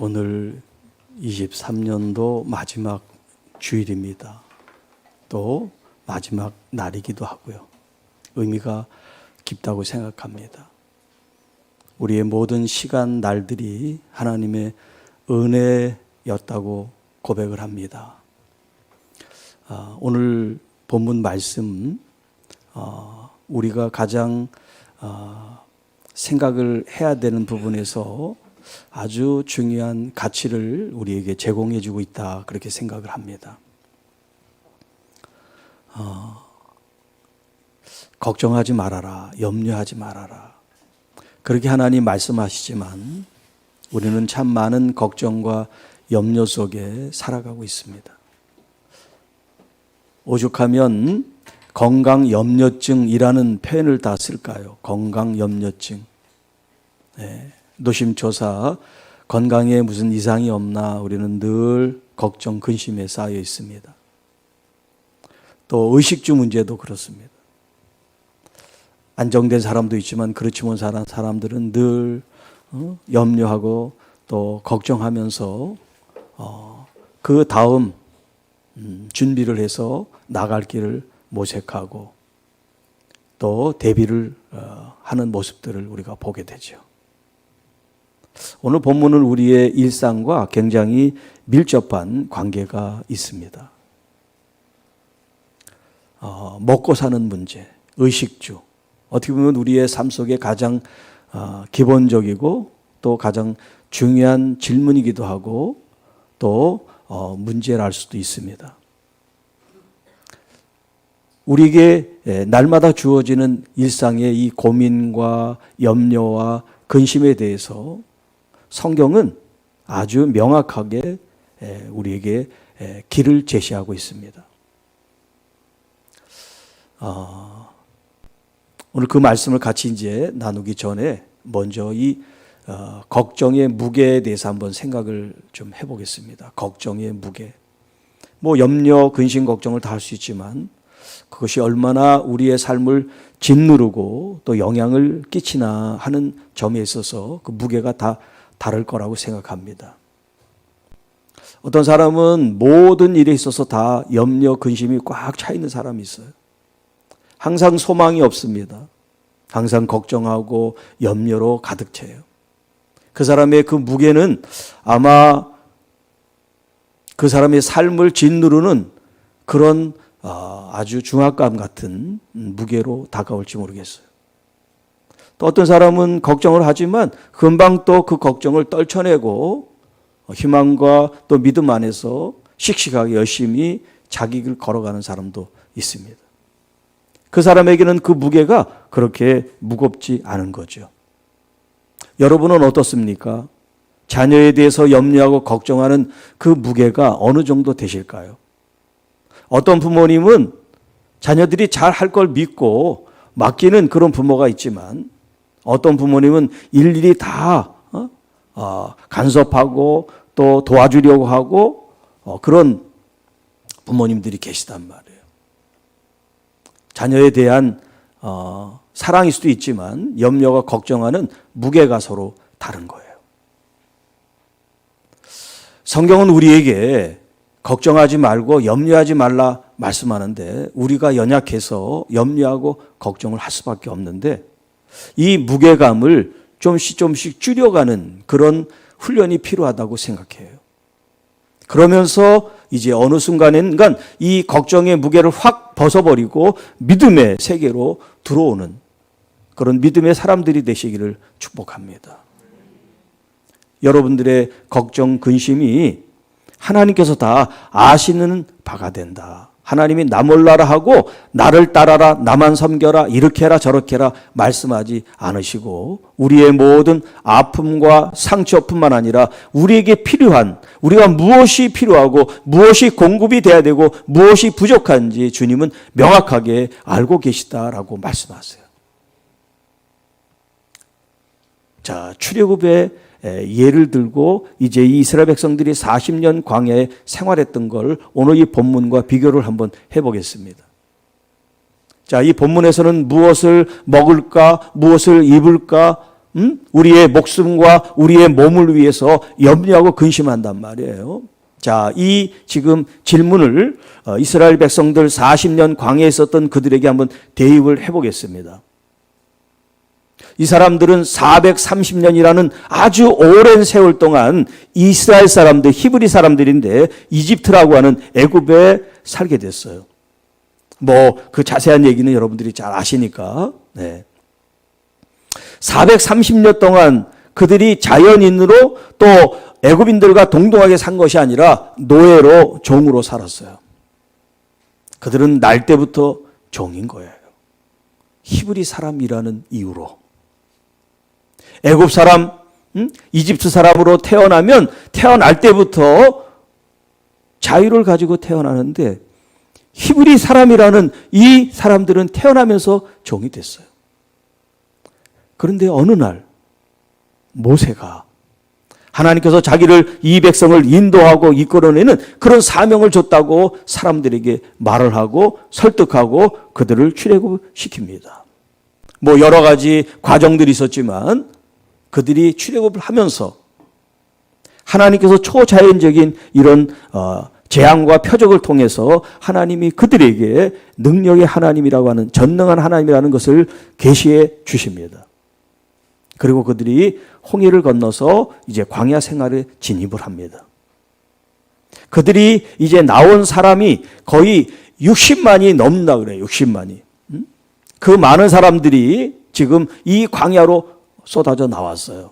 오늘 23년도 마지막 주일입니다. 또 마지막 날이기도 하고요. 의미가 깊다고 생각합니다. 우리의 모든 시간 날들이 하나님의 은혜였다고 고백을 합니다. 아, 오늘 본문 말씀 어, 우리가 가장 어, 생각을 해야 되는 부분에서 아주 중요한 가치를 우리에게 제공해 주고 있다 그렇게 생각을 합니다. 어, 걱정하지 말아라, 염려하지 말아라. 그렇게 하나님 말씀하시지만 우리는 참 많은 걱정과 염려 속에 살아가고 있습니다. 오죽하면 건강 염려증이라는 표현을 다 쓸까요? 건강 염려증. 네. 노심초사 건강에 무슨 이상이 없나 우리는 늘 걱정 근심에 쌓여 있습니다. 또 의식주 문제도 그렇습니다. 안정된 사람도 있지만 그렇지 못한 사람들은 늘 어, 염려하고 또 걱정하면서 어, 그 다음 음, 준비를 해서 나갈 길을 모색하고 또 대비를 어, 하는 모습들을 우리가 보게 되죠. 오늘 본문은 우리의 일상과 굉장히 밀접한 관계가 있습니다. 어, 먹고 사는 문제, 의식주. 어떻게 보면 우리의 삶 속에 가장 어, 기본적이고 또 가장 중요한 질문이기도 하고 또 어, 문제랄 수도 있습니다. 우리에게 예, 날마다 주어지는 일상의 이 고민과 염려와 근심에 대해서 성경은 아주 명확하게 예, 우리에게 예, 길을 제시하고 있습니다. 어, 오늘 그 말씀을 같이 이제 나누기 전에 먼저 이 어, 걱정의 무게에 대해서 한번 생각을 좀 해보겠습니다. 걱정의 무게. 뭐 염려, 근심, 걱정을 다 할 수 있지만 그것이 얼마나 우리의 삶을 짓누르고 또 영향을 끼치나 하는 점에 있어서 그 무게가 다 다를 거라고 생각합니다. 어떤 사람은 모든 일에 있어서 다 염려, 근심이 꽉 차 있는 사람이 있어요. 항상 소망이 없습니다. 항상 걱정하고 염려로 가득 차요. 그 사람의 그 무게는 아마 그 사람의 삶을 짓누르는 그런 어, 아주 중압감 같은 무게로 다가올지 모르겠어요. 또 어떤 사람은 걱정을 하지만 금방 또 그 걱정을 떨쳐내고 희망과 또 믿음 안에서 씩씩하게 열심히 자기 길 걸어가는 사람도 있습니다. 그 사람에게는 그 무게가 그렇게 무겁지 않은 거죠. 여러분은 어떻습니까? 자녀에 대해서 염려하고 걱정하는 그 무게가 어느 정도 되실까요? 어떤 부모님은 자녀들이 잘 할 걸 믿고 맡기는 그런 부모가 있지만 어떤 부모님은 일일이 다 어? 어, 간섭하고 또 도와주려고 하고 어, 그런 부모님들이 계시단 말이에요. 자녀에 대한 어, 사랑일 수도 있지만 염려가 걱정하는 무게가 서로 다른 거예요. 성경은 우리에게 걱정하지 말고 염려하지 말라 말씀하는데 우리가 연약해서 염려하고 걱정을 할 수밖에 없는데 이 무게감을 좀씩 좀씩 줄여가는 그런 훈련이 필요하다고 생각해요. 그러면서 이제 어느 순간엔 그러니까 이 걱정의 무게를 확 벗어버리고 믿음의 세계로 들어오는 그런 믿음의 사람들이 되시기를 축복합니다. 여러분들의 걱정, 근심이 하나님께서 다 아시는 바가 된다. 하나님이 나 몰라라 하고 나를 따라라 나만 섬겨라 이렇게 해라 저렇게 해라 말씀하지 않으시고 우리의 모든 아픔과 상처뿐만 아니라 우리에게 필요한 우리가 무엇이 필요하고 무엇이 공급이 돼야 되고 무엇이 부족한지 주님은 명확하게 알고 계시다라고 말씀하세요. 자, 출애굽의 예를 들고 이제 이 이스라엘 백성들이 40년 광야에 생활했던 걸 오늘 이 본문과 비교를 한번 해 보겠습니다. 자, 이 본문에서는 무엇을 먹을까, 무엇을 입을까, 음? 우리의 목숨과 우리의 몸을 위해서 염려하고 근심한단 말이에요. 자, 이 지금 질문을 어, 이스라엘 백성들 40년 광야에 있었던 그들에게 한번 대입을 해 보겠습니다. 이 사람들은 430년이라는 아주 오랜 세월 동안 이스라엘 사람들, 히브리 사람들인데 이집트라고 하는 애굽에 살게 됐어요. 뭐 그 자세한 얘기는 여러분들이 잘 아시니까. 네. 430년 동안 그들이 자연인으로 또 애굽인들과 동등하게 산 것이 아니라 노예로 종으로 살았어요. 그들은 날 때부터 종인 거예요. 히브리 사람이라는 이유로. 애굽 사람, 음? 이집트 사람으로 태어나면 태어날 때부터 자유를 가지고 태어나는데 히브리 사람이라는 이 사람들은 태어나면서 종이 됐어요. 그런데 어느 날 모세가 하나님께서 자기를 이 백성을 인도하고 이끌어내는 그런 사명을 줬다고 사람들에게 말을 하고 설득하고 그들을 출애굽 시킵니다. 뭐 여러 가지 과정들이 있었지만 그들이 출애굽을 하면서 하나님께서 초자연적인 이런 어, 재앙과 표적을 통해서 하나님이 그들에게 능력의 하나님이라고 하는 전능한 하나님이라는 것을 계시해 주십니다. 그리고 그들이 홍해를 건너서 이제 광야 생활에 진입을 합니다. 그들이 이제 나온 사람이 거의 60만이 넘는다 그래요. 60만이. 그 많은 사람들이 지금 이 광야로 쏟아져 나왔어요.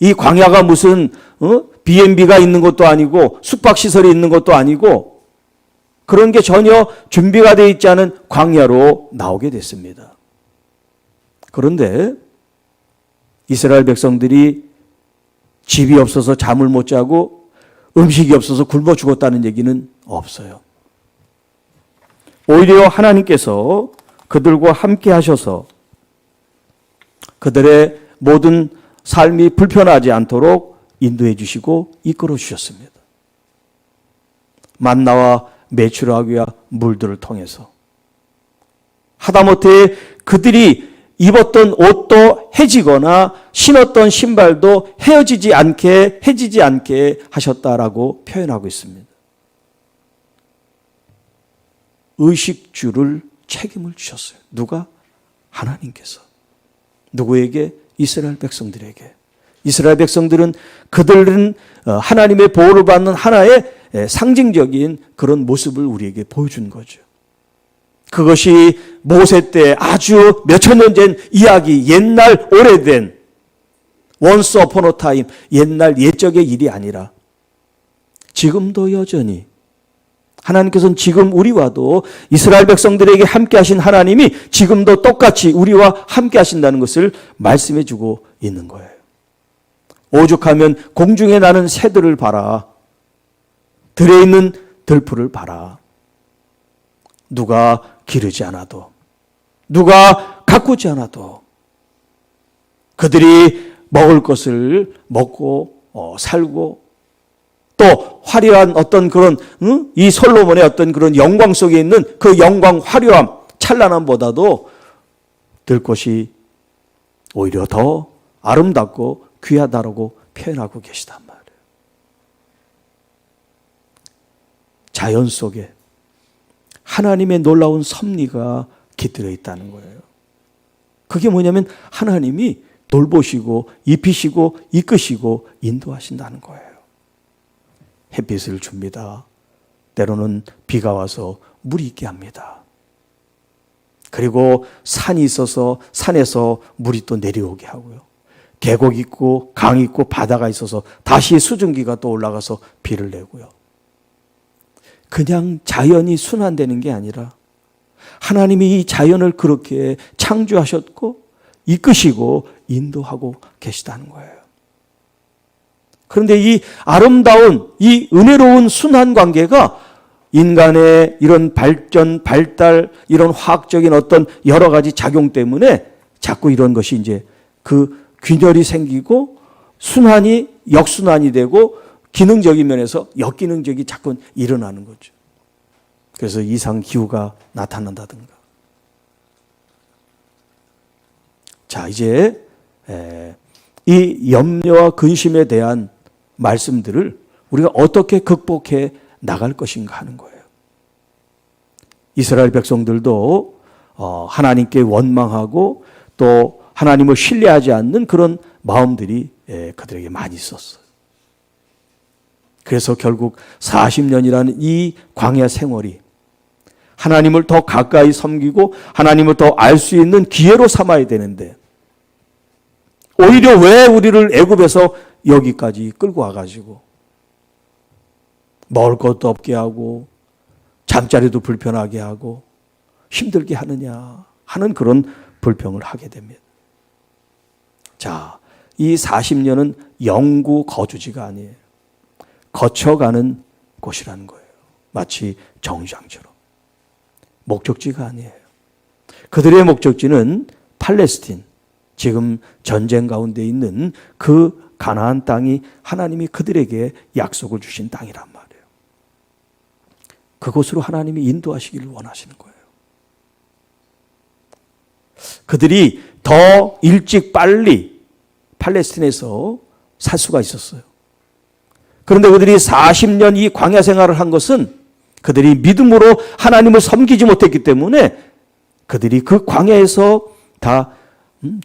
이 광야가 무슨 어? B&B가 있는 것도 아니고 숙박 시설이 있는 것도 아니고 그런 게 전혀 준비가 되어 있지 않은 광야로 나오게 됐습니다. 그런데 이스라엘 백성들이 집이 없어서 잠을 못 자고 음식이 없어서 굶어 죽었다는 얘기는 없어요. 오히려 하나님께서 그들과 함께 하셔서 그들의 모든 삶이 불편하지 않도록 인도해 주시고 이끌어 주셨습니다. 만나와 매출하기와 물들을 통해서 하다못해 그들이 입었던 옷도 해지거나 신었던 신발도 헤어지지 않게 해지지 않게 하셨다라고 표현하고 있습니다. 의식주를 책임을 주셨어요. 누가? 하나님께서. 누구에게? 이스라엘 백성들에게. 이스라엘 백성들은 그들은 어, 하나님의 보호를 받는 하나의 상징적인 그런 모습을 우리에게 보여준 거죠. 그것이 모세 때 아주 몇천 년 전 이야기, 옛날 오래된 upon a time, 옛날 옛적의 일이 아니라 지금도 여전히 하나님께서는 지금 우리와도 이스라엘 백성들에게 함께 하신 하나님이 지금도 똑같이 우리와 함께 하신다는 것을 말씀해 주고 있는 거예요. 오죽하면 공중에 나는 새들을 봐라. 들에 있는 들풀을 봐라. 누가 기르지 않아도, 누가 가꾸지 않아도, 그들이 먹을 것을 먹고 어, 살고 또 화려한 어떤 그런 응? 이 솔로몬의 어떤 그런 영광 속에 있는 그 영광 화려함 찬란함보다도 들 것이 오히려 더 아름답고 귀하다라고 표현하고 계시단 말이에요. 자연 속에 하나님의 놀라운 섭리가 깃들어 있다는 거예요. 그게 뭐냐면 하나님이 돌보시고 입히시고 이끄시고 인도하신다는 거예요. 햇빛을 줍니다. 때로는 비가 와서 물이 있게 합니다. 그리고 산이 있어서 산에서 물이 또 내려오게 하고요. 계곡 있고 강 있고 바다가 있어서 다시 수증기가 또 올라가서 비를 내고요. 그냥 자연이 순환되는 게 아니라 하나님이 이 자연을 그렇게 창조하셨고 이끄시고 인도하고 계시다는 거예요. 그런데 이 아름다운 이 은혜로운 순환 관계가 인간의 이런 발전, 발달, 이런 화학적인 어떤 여러 가지 작용 때문에 자꾸 이런 것이 이제 그 균열이 생기고 순환이 역순환이 되고 기능적인 면에서 역기능적이 자꾸 일어나는 거죠. 그래서 이상 기후가 나타난다든가. 자, 이제 에, 이 염려와 근심에 대한 말씀들을 우리가 어떻게 극복해 나갈 것인가 하는 거예요. 이스라엘 백성들도 어, 하나님께 원망하고 또 하나님을 신뢰하지 않는 그런 마음들이 예, 그들에게 많이 있었어요. 그래서 결국 40년이라는 이 광야 생활이 하나님을 더 가까이 섬기고 하나님을 더 알 수 있는 기회로 삼아야 되는데 오히려 왜 우리를 애굽에서 여기까지 끌고 와가지고 먹을 것도 없게 하고 잠자리도 불편하게 하고 힘들게 하느냐 하는 그런 불평을 하게 됩니다. 자, 이 40년은 영구 거주지가 아니에요. 거쳐가는 곳이라는 거예요. 마치 정류장처럼. 목적지가 아니에요. 그들의 목적지는 팔레스틴, 지금 전쟁 가운데 있는 그 가나안 땅이 하나님이 그들에게 약속을 주신 땅이란 말이에요. 그곳으로 하나님이 인도하시기를 원하시는 거예요. 그들이 더 일찍 빨리 팔레스틴에서 살 수가 있었어요. 그런데 그들이 40년 이 광야 생활을 한 것은 그들이 믿음으로 하나님을 섬기지 못했기 때문에 그들이 그 광야에서 다 음,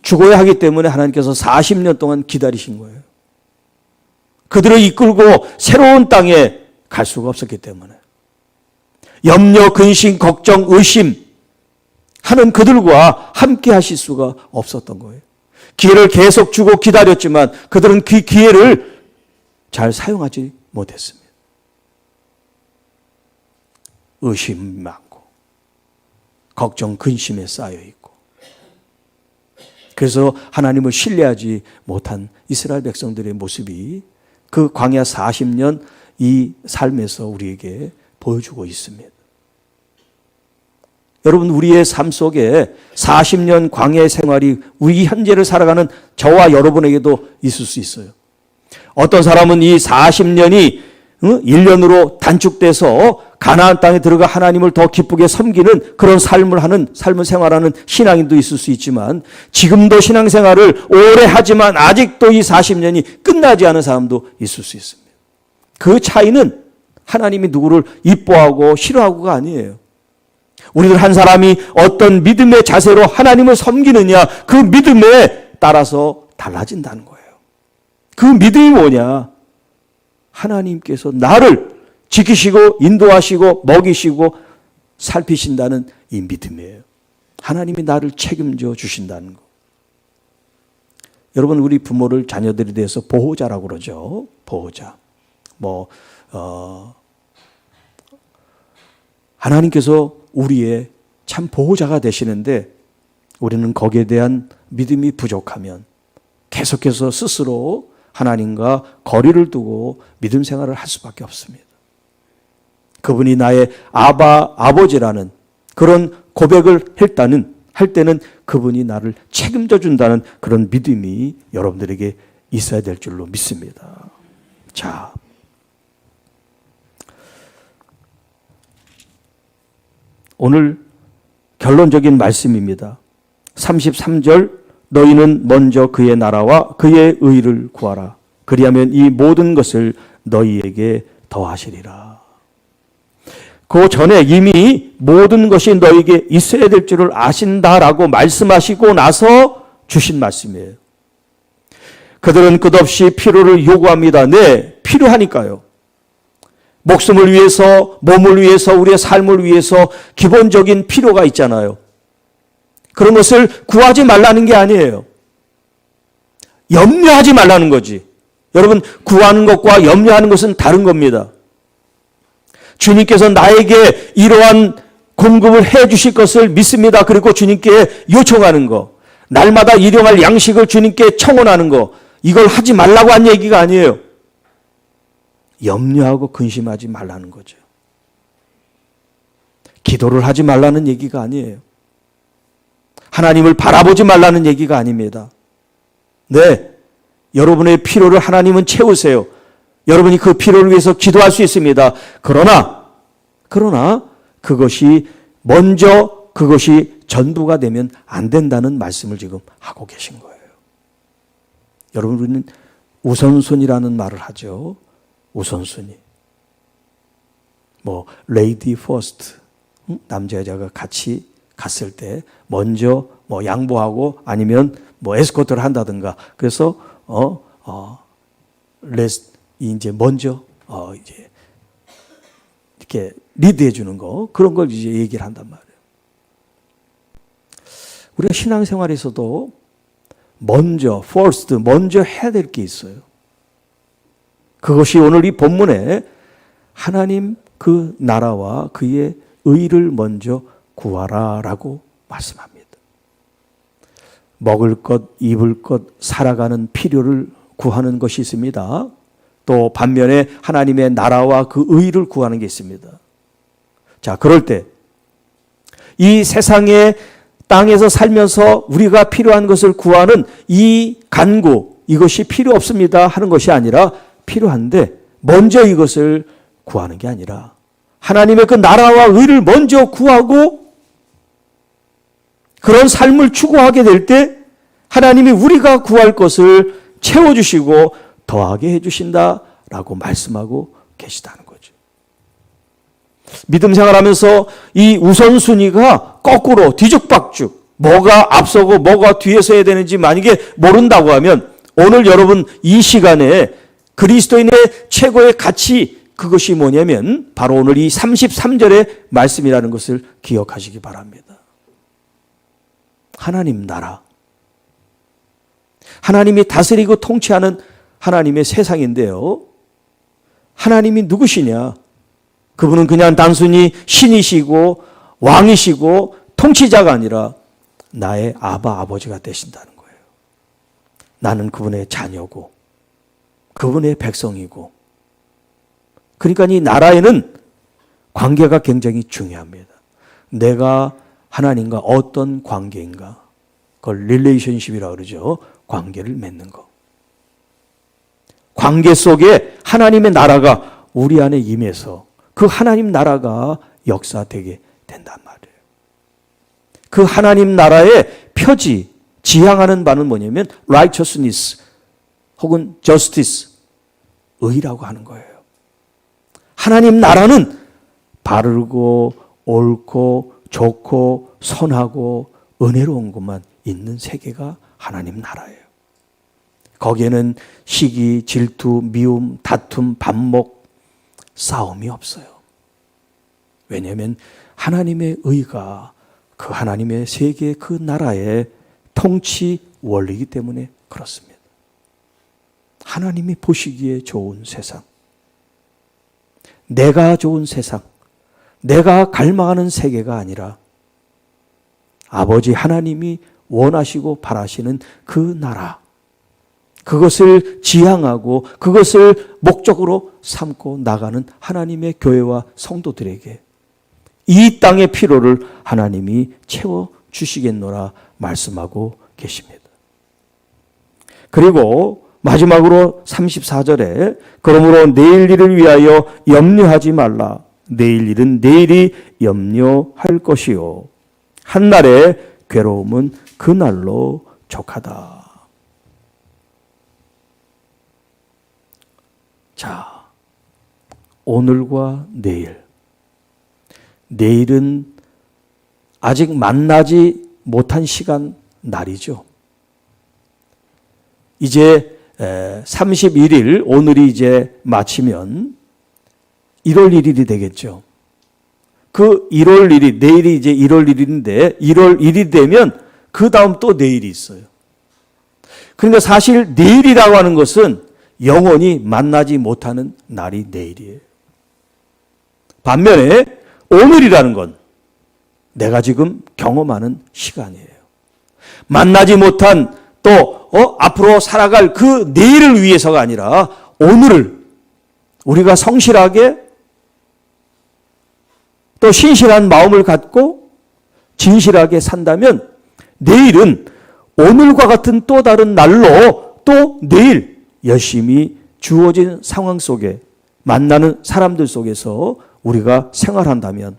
죽어야 하기 때문에 하나님께서 40년 동안 기다리신 거예요. 그들을 이끌고 새로운 땅에 갈 수가 없었기 때문에. 염려, 근심, 걱정, 의심 하는 그들과 함께 하실 수가 없었던 거예요. 기회를 계속 주고 기다렸지만 그들은 그 기회를 잘 사용하지 못했습니다. 의심 많고, 걱정, 근심에 쌓여 있고, 그래서 하나님을 신뢰하지 못한 이스라엘 백성들의 모습이 그 광야 40년 이 삶에서 우리에게 보여주고 있습니다. 여러분, 우리의 삶 속에 40년 광야 생활이 우리 현재를 살아가는 저와 여러분에게도 있을 수 있어요. 어떤 사람은 이 40년이 1년으로 단축돼서 가나안 땅에 들어가 하나님을 더 기쁘게 섬기는 그런 삶을 하는 삶을 생활하는 신앙인도 있을 수 있지만 지금도 신앙생활을 오래 하지만 아직도 이 40년이 끝나지 않은 사람도 있을 수 있습니다. 그 차이는 하나님이 누구를 이뻐하고 싫어하고가 아니에요. 우리들 한 사람이 어떤 믿음의 자세로 하나님을 섬기느냐 그 믿음에 따라서 달라진다는 거예요. 그 믿음이 뭐냐? 하나님께서 나를 지키시고 인도하시고 먹이시고 살피신다는 이 믿음이에요. 하나님이 나를 책임져 주신다는 거. 여러분 우리 부모를 자녀들에 대해서 보호자라고 그러죠. 보호자. 뭐 어, 하나님께서 우리의 참 보호자가 되시는데 우리는 거기에 대한 믿음이 부족하면 계속해서 스스로 하나님과 거리를 두고 믿음 생활을 할 수밖에 없습니다. 그분이 나의 아바 아버지라는 그런 고백을 했다는 할 때는 그분이 나를 책임져 준다는 그런 믿음이 여러분들에게 있어야 될 줄로 믿습니다. 자. 오늘 결론적인 말씀입니다. 33절 너희는 먼저 그의 나라와 그의 의를 구하라. 그리하면 이 모든 것을 너희에게 더하시리라. 그 전에 이미 모든 것이 너에게 있어야 될 줄을 아신다라고 말씀하시고 나서 주신 말씀이에요. 그들은 끝없이 필요를 요구합니다. 네, 필요하니까요. 목숨을 위해서, 몸을 위해서, 우리의 삶을 위해서 기본적인 필요가 있잖아요. 그런 것을 구하지 말라는 게 아니에요. 염려하지 말라는 거지. 여러분, 구하는 것과 염려하는 것은 다른 겁니다. 주님께서 나에게 이러한 공급을 해 주실 것을 믿습니다. 그리고 주님께 요청하는 거. 날마다 일용할 양식을 주님께 청원하는 거. 이걸 하지 말라고 한 얘기가 아니에요. 염려하고 근심하지 말라는 거죠. 기도를 하지 말라는 얘기가 아니에요. 하나님을 바라보지 말라는 얘기가 아닙니다. 네. 여러분의 필요를 하나님은 채우세요. 여러분이 그 필요를 위해서 기도할 수 있습니다. 그러나, 그러나 그것이 먼저 그것이 전부가 되면 안 된다는 말씀을 지금 하고 계신 거예요. 여러분 우리는 우선순위라는 말을 하죠. 우선순위. 뭐 레이디 퍼스트. 남자 여자가 같이 갔을 때 먼저 뭐 양보하고 아니면 뭐 에스코트를 한다든가. 그래서 어, 어 레스 이제 먼저 어 이제 이렇게 리드해 주는 거 그런 걸 이제 얘기를 한단 말이에요. 우리가 신앙생활에서도 먼저 first 먼저 해야 될 게 있어요. 그것이 오늘 이 본문에 하나님 그 나라와 그의 의를 먼저 구하라 라고 말씀합니다. 먹을 것, 입을 것, 살아가는 필요를 구하는 것이 있습니다. 또 반면에 하나님의 나라와 그 의를 구하는 게 있습니다. 자, 그럴 때 이 세상에 땅에서 살면서 우리가 필요한 것을 구하는 이 간구, 이것이 필요 없습니다 하는 것이 아니라 필요한데 먼저 이것을 구하는 게 아니라 하나님의 그 나라와 의를 먼저 구하고 그런 삶을 추구하게 될 때 하나님이 우리가 구할 것을 채워주시고 더하게 해주신다라고 말씀하고 계시다는 거죠. 믿음 생활하면서 이 우선순위가 거꾸로 뒤죽박죽 뭐가 앞서고 뭐가 뒤에서 해야 되는지 만약에 모른다고 하면 오늘 여러분 이 시간에 그리스도인의 최고의 가치 그것이 뭐냐면 바로 오늘 이 33절의 말씀이라는 것을 기억하시기 바랍니다. 하나님 나라. 하나님이 다스리고 통치하는 하나님의 세상인데요. 하나님이 누구시냐? 그분은 그냥 단순히 신이시고 왕이시고 통치자가 아니라 나의 아바 아버지가 되신다는 거예요. 나는 그분의 자녀고 그분의 백성이고 그러니까 이 나라에는 관계가 굉장히 중요합니다. 내가 하나님과 어떤 관계인가? 그걸 릴레이션십이라고 그러죠. 관계를 맺는 거. 관계 속에 하나님의 나라가 우리 안에 임해서 그 하나님 나라가 역사되게 된단 말이에요. 그 하나님 나라의 표지, 지향하는 바는 뭐냐면 righteousness 혹은 justice, 의라고 하는 거예요. 하나님 나라는 바르고 옳고 좋고 선하고 은혜로운 것만 있는 세계가 하나님 나라예요. 거기에는 시기, 질투, 미움, 다툼, 반목, 싸움이 없어요. 왜냐하면 하나님의 의가 그 하나님의 세계 그 나라의 통치 원리이기 때문에 그렇습니다. 하나님이 보시기에 좋은 세상. 내가 좋은 세상. 내가 갈망하는 세계가 아니라 아버지 하나님이 원하시고 바라시는 그 나라. 그것을 지향하고 그것을 목적으로 삼고 나가는 하나님의 교회와 성도들에게 이 땅의 피로를 하나님이 채워 주시겠노라 말씀하고 계십니다. 그리고 마지막으로 34절에 그러므로 내일 일을 위하여 염려하지 말라. 내일 일은 내일이 염려할 것이요. 한날의 괴로움은 그날로 족하다. 자, 오늘과 내일. 내일은 아직 만나지 못한 시간 날이죠. 이제 31일 오늘이 이제 마치면 1월 1일이 되겠죠. 그 1월 1일 내일이 이제 1월 1일인데 1월 1일이 되면 그 다음 또 내일이 있어요. 그러니까 사실 내일이라고 하는 것은 영원히 만나지 못하는 날이 내일이에요. 반면에 오늘이라는 건 내가 지금 경험하는 시간이에요. 만나지 못한 또 어, 앞으로 살아갈 그 내일을 위해서가 아니라 오늘을 우리가 성실하게 또 신실한 마음을 갖고 진실하게 산다면 내일은 오늘과 같은 또 다른 날로 또 내일 열심히 주어진 상황 속에 만나는 사람들 속에서 우리가 생활한다면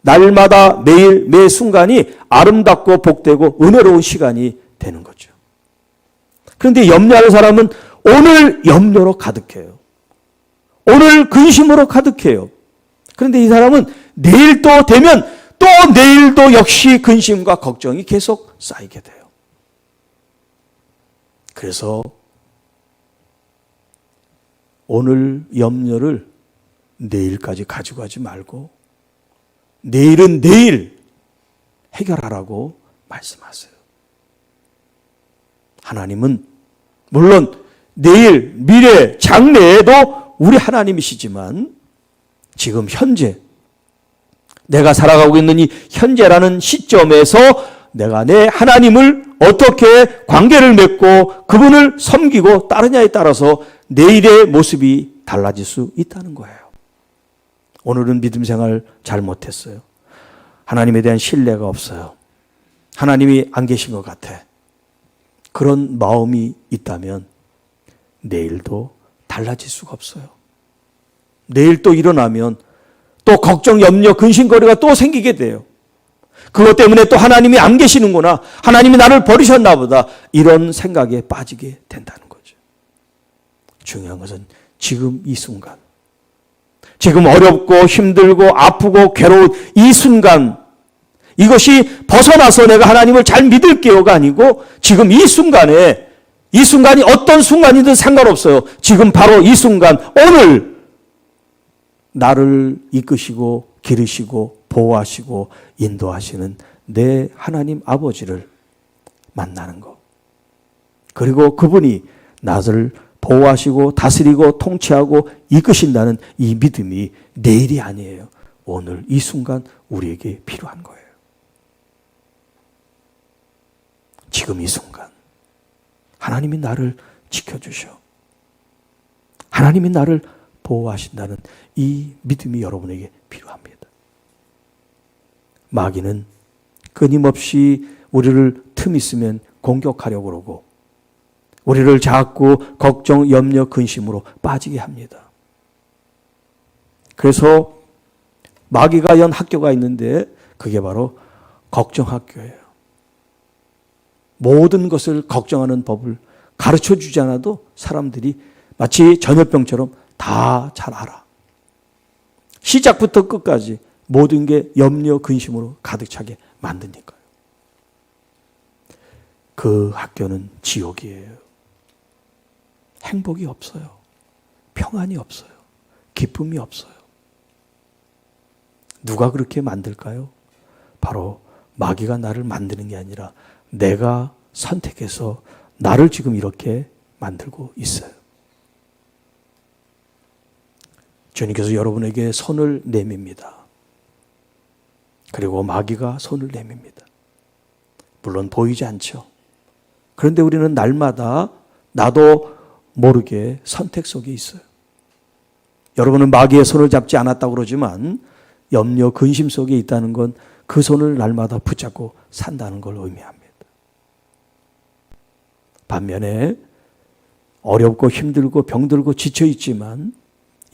날마다 매일 매 순간이 아름답고 복되고 은혜로운 시간이 되는 거죠. 그런데 염려하는 사람은 오늘 염려로 가득해요. 오늘 근심으로 가득해요. 그런데 이 사람은 내일 또 되면 또 내일도 역시 근심과 걱정이 계속 쌓이게 돼요. 그래서 오늘 염려를 내일까지 가지고 가지 말고 내일은 내일 해결하라고 말씀하세요. 하나님은 물론 내일, 미래, 장래에도 우리 하나님이시지만 지금 현재 내가 살아가고 있는 이 현재라는 시점에서 내가 내 하나님을 어떻게 관계를 맺고 그분을 섬기고 따르냐에 따라서 내일의 모습이 달라질 수 있다는 거예요. 오늘은 믿음 생활 잘 못했어요. 하나님에 대한 신뢰가 없어요. 하나님이 안 계신 것 같아. 그런 마음이 있다면 내일도 달라질 수가 없어요. 내일 또 일어나면 또 걱정, 염려, 근심거리가 또 생기게 돼요. 그것 때문에 또 하나님이 안 계시는구나. 하나님이 나를 버리셨나 보다. 이런 생각에 빠지게 된다는 거죠. 중요한 것은 지금 이 순간. 지금 어렵고 힘들고 아프고 괴로운 이 순간. 이것이 벗어나서 내가 하나님을 잘 믿을게요가 아니고 지금 이 순간에 이 순간이 어떤 순간이든 상관없어요. 지금 바로 이 순간, 오늘 나를 이끄시고 기르시고 보호하시고 인도하시는 내 하나님 아버지를 만나는 것. 그리고 그분이 나를 보호하시고 다스리고 통치하고 이끄신다는 이 믿음이 내일이 아니에요. 오늘 이 순간 우리에게 필요한 거예요. 지금 이 순간. 하나님이 나를 지켜주셔. 하나님이 나를 보호하신다는 이 믿음이 여러분에게 필요합니다. 마귀는 끊임없이 우리를 틈 있으면 공격하려고 그러고 우리를 자꾸 걱정, 염려, 근심으로 빠지게 합니다. 그래서 마귀가 연 학교가 있는데 그게 바로 걱정 학교예요. 모든 것을 걱정하는 법을 가르쳐 주지 않아도 사람들이 마치 전염병처럼 다 잘 알아. 시작부터 끝까지 모든 게 염려, 근심으로 가득 차게 만드니까요. 그 학교는 지옥이에요. 행복이 없어요. 평안이 없어요. 기쁨이 없어요. 누가 그렇게 만들까요? 바로 마귀가 나를 만드는 게 아니라 내가 선택해서 나를 지금 이렇게 만들고 있어요. 주님께서 여러분에게 손을 내밉니다. 그리고 마귀가 손을 내밉니다. 물론 보이지 않죠. 그런데 우리는 날마다 나도 모르게 선택 속에 있어요. 여러분은 마귀의 손을 잡지 않았다고 그러지만 염려, 근심 속에 있다는 건 그 손을 날마다 붙잡고 산다는 걸 의미합니다. 반면에 어렵고 힘들고 병들고 지쳐 있지만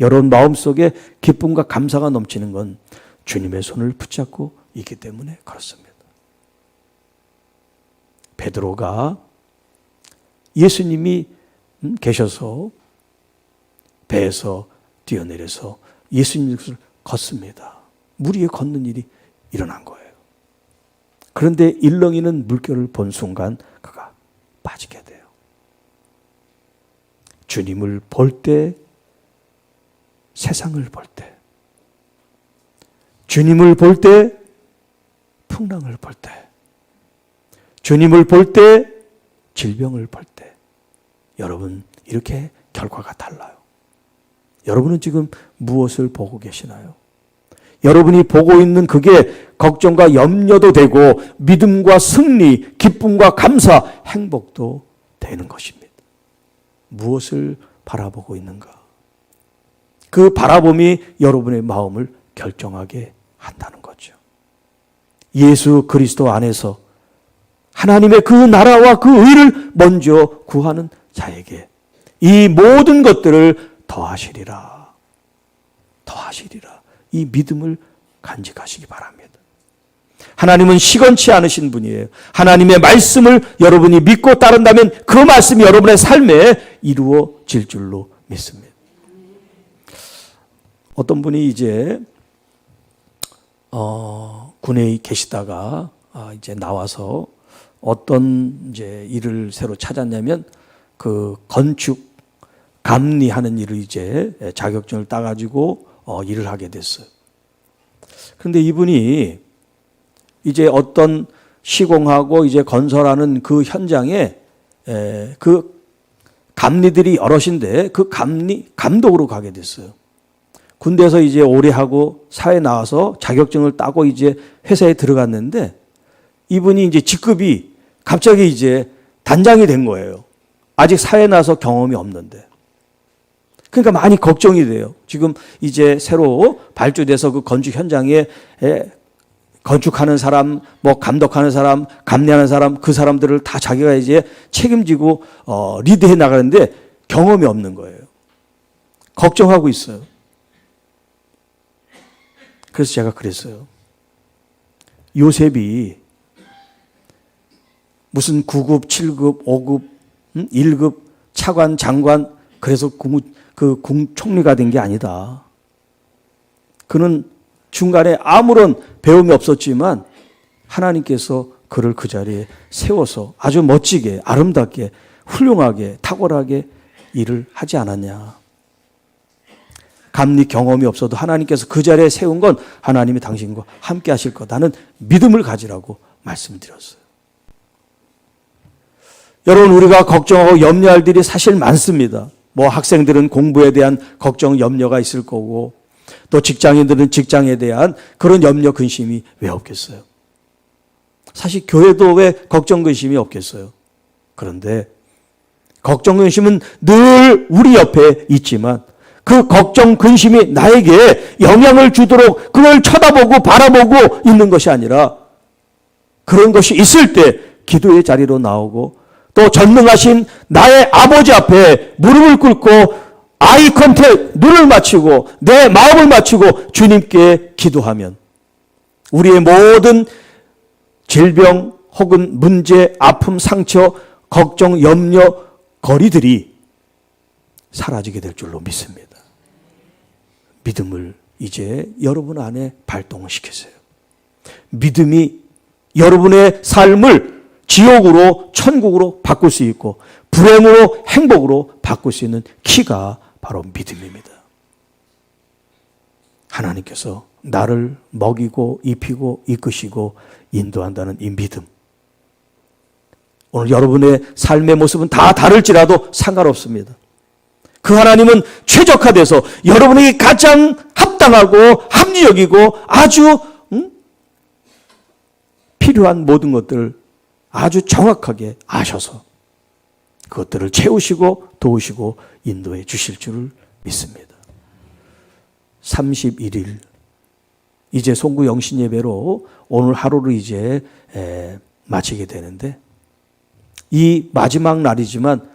여러분 마음속에 기쁨과 감사가 넘치는 건 주님의 손을 붙잡고 있기 때문에 그렇습니다. 베드로가 예수님이 음, 계셔서 배에서 뛰어내려서 예수님을 걷습니다. 물 위에 걷는 일이 일어난 거예요. 그런데 일렁이는 물결을 본 순간 그가 빠지게 돼요. 주님을 볼 때, 세상을 볼 때, 주님을 볼 때, 풍랑을 볼 때, 주님을 볼 때, 질병을 볼 때, 여러분, 이렇게 결과가 달라요. 여러분은 지금 무엇을 보고 계시나요? 여러분이 보고 있는 그게 걱정과 염려도 되고 믿음과 승리, 기쁨과 감사, 행복도 되는 것입니다. 무엇을 바라보고 있는가? 그 바라봄이 여러분의 마음을 결정하게 한다는 거죠. 예수 그리스도 안에서 하나님의 그 나라와 그 의를 먼저 구하는 자에게 이 모든 것들을 더하시리라. 더하시리라. 이 믿음을 간직하시기 바랍니다. 하나님은 시건치 않으신 분이에요. 하나님의 말씀을 여러분이 믿고 따른다면 그 말씀이 여러분의 삶에 이루어질 줄로 믿습니다. 어떤 분이 이제 어, 군에 계시다가 아, 이제 나와서 어떤 이제 일을 새로 찾았냐면 그 건축 감리하는 일을 이제 자격증을 따가지고 어, 일을 하게 됐어요. 그런데 이분이 이제 어떤 시공하고 이제 건설하는 그 현장에 에, 그 감리들이 여럿인데 그 감리 감독으로 가게 됐어요. 군대에서 이제 오래 하고 사회 나와서 자격증을 따고 이제 회사에 들어갔는데 이분이 이제 직급이 갑자기 이제 단장이 된 거예요. 아직 사회 나서 경험이 없는데. 그러니까 많이 걱정이 돼요. 지금 이제 새로 발주돼서 그 건축 현장에 에, 건축하는 사람, 뭐 감독하는 사람, 감리하는 사람, 그 사람들을 다 자기가 이제 책임지고 어, 리드해 나가는데 경험이 없는 거예요. 걱정하고 있어요. 그래서 제가 그랬어요. 요셉이 무슨 9급, 7급, 5급, 1급 차관, 장관 그래서 국, 그 국총리가 된 게 아니다. 그는 중간에 아무런 배움이 없었지만 하나님께서 그를 그 자리에 세워서 아주 멋지게 아름답게 훌륭하게 탁월하게 일을 하지 않았냐. 감리 경험이 없어도 하나님께서 그 자리에 세운 건 하나님이 당신과 함께 하실 거다는 믿음을 가지라고 말씀드렸어요. 여러분 우리가 걱정하고 염려할 일이 사실 많습니다. 뭐 학생들은 공부에 대한 걱정 염려가 있을 거고 또 직장인들은 직장에 대한 그런 염려 근심이 왜 없겠어요? 사실 교회도 왜 걱정 근심이 없겠어요? 그런데 걱정 근심은 늘 우리 옆에 있지만 그 걱정 근심이 나에게 영향을 주도록 그걸 쳐다보고 바라보고 있는 것이 아니라 그런 것이 있을 때 기도의 자리로 나오고 또 전능하신 나의 아버지 앞에 무릎을 꿇고 아이 컨택 눈을 맞추고 내 마음을 맞추고 주님께 기도하면 우리의 모든 질병 혹은 문제, 아픔, 상처, 걱정, 염려, 거리들이 사라지게 될 줄로 믿습니다. 믿음을 이제 여러분 안에 발동시키세요. 믿음이 여러분의 삶을 지옥으로 천국으로 바꿀 수 있고 불행으로 행복으로 바꿀 수 있는 키가 바로 믿음입니다. 하나님께서 나를 먹이고 입히고 이끄시고 인도한다는 이 믿음. 오늘 여러분의 삶의 모습은 다 다를지라도 상관없습니다. 그 하나님은 최적화돼서 여러분에게 가장 합당하고 합리적이고 아주 음? 필요한 모든 것들을 아주 정확하게 아셔서 그것들을 채우시고 도우시고 인도해 주실 줄을 믿습니다. 31일 이제 송구 영신 예배로 오늘 하루를 이제 마치게 되는데 이 마지막 날이지만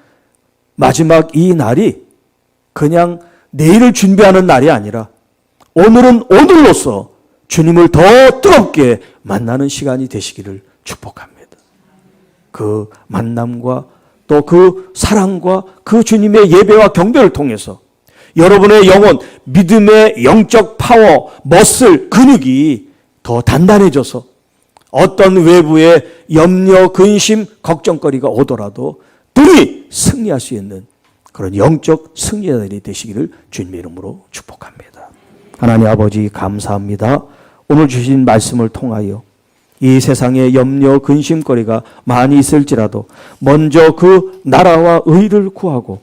마지막 이 날이 그냥 내일을 준비하는 날이 아니라 오늘은 오늘로서 주님을 더 뜨겁게 만나는 시간이 되시기를 축복합니다. 그 만남과 또 그 사랑과 그 주님의 예배와 경배를 통해서 여러분의 영혼, 믿음의 영적 파워, 머슬, 근육이 더 단단해져서 어떤 외부의 염려, 근심, 걱정거리가 오더라도 등이 승리할 수 있는 그런 영적 승리자들이 되시기를 주님의 이름으로 축복합니다. 하나님 아버지 감사합니다. 오늘 주신 말씀을 통하여 이 세상에 염려 근심거리가 많이 있을지라도 먼저 그 나라와 의를 구하고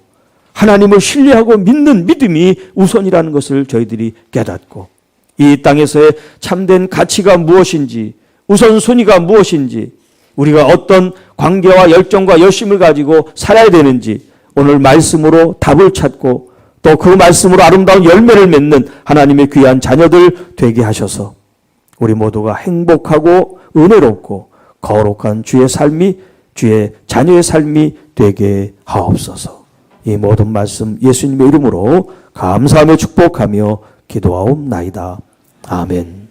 하나님을 신뢰하고 믿는 믿음이 우선이라는 것을 저희들이 깨닫고 이 땅에서의 참된 가치가 무엇인지 우선순위가 무엇인지 우리가 어떤 관계와 열정과 열심을 가지고 살아야 되는지 오늘 말씀으로 답을 찾고 또 그 말씀으로 아름다운 열매를 맺는 하나님의 귀한 자녀들 되게 하셔서 우리 모두가 행복하고 은혜롭고 거룩한 주의 삶이 주의 자녀의 삶이 되게 하옵소서. 이 모든 말씀 예수님의 이름으로 감사하며 축복하며 기도하옵나이다. 아멘.